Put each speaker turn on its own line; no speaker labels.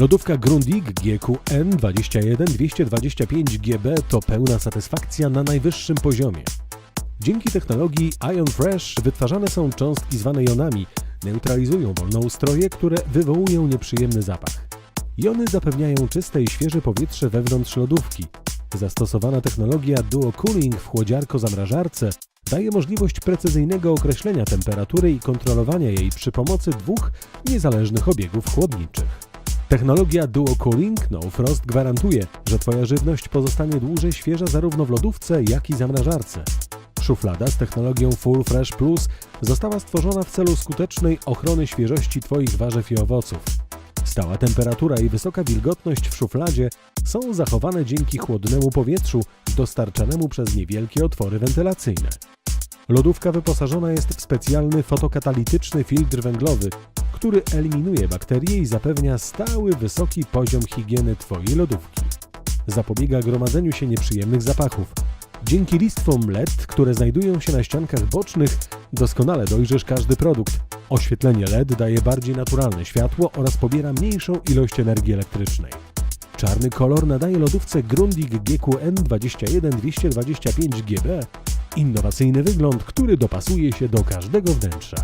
Lodówka Grundig GQN 21225GB to pełna satysfakcja na najwyższym poziomie. Dzięki technologii Ion Fresh wytwarzane są cząstki zwane jonami, neutralizują wolnoustroje, które wywołują nieprzyjemny zapach. Jony zapewniają czyste i świeże powietrze wewnątrz lodówki. Zastosowana technologia Duo Cooling w chłodziarko-zamrażarce daje możliwość precyzyjnego określenia temperatury i kontrolowania jej przy pomocy dwóch niezależnych obiegów chłodniczych. Technologia Duo Cooling No Frost gwarantuje, że Twoja żywność pozostanie dłużej świeża zarówno w lodówce, jak i zamrażarce. Szuflada z technologią Full Fresh Plus została stworzona w celu skutecznej ochrony świeżości Twoich warzyw i owoców. Stała temperatura i wysoka wilgotność w szufladzie są zachowane dzięki chłodnemu powietrzu dostarczanemu przez niewielkie otwory wentylacyjne. Lodówka wyposażona jest w specjalny fotokatalityczny filtr węglowy, który eliminuje bakterie i zapewnia stały wysoki poziom higieny Twojej lodówki. Zapobiega gromadzeniu się nieprzyjemnych zapachów. Dzięki listwom LED, które znajdują się na ściankach bocznych, doskonale dojrzysz każdy produkt. Oświetlenie LED daje bardziej naturalne światło oraz pobiera mniejszą ilość energii elektrycznej. Czarny kolor nadaje lodówce Grundig GQN 21225GB innowacyjny wygląd, który dopasuje się do każdego wnętrza.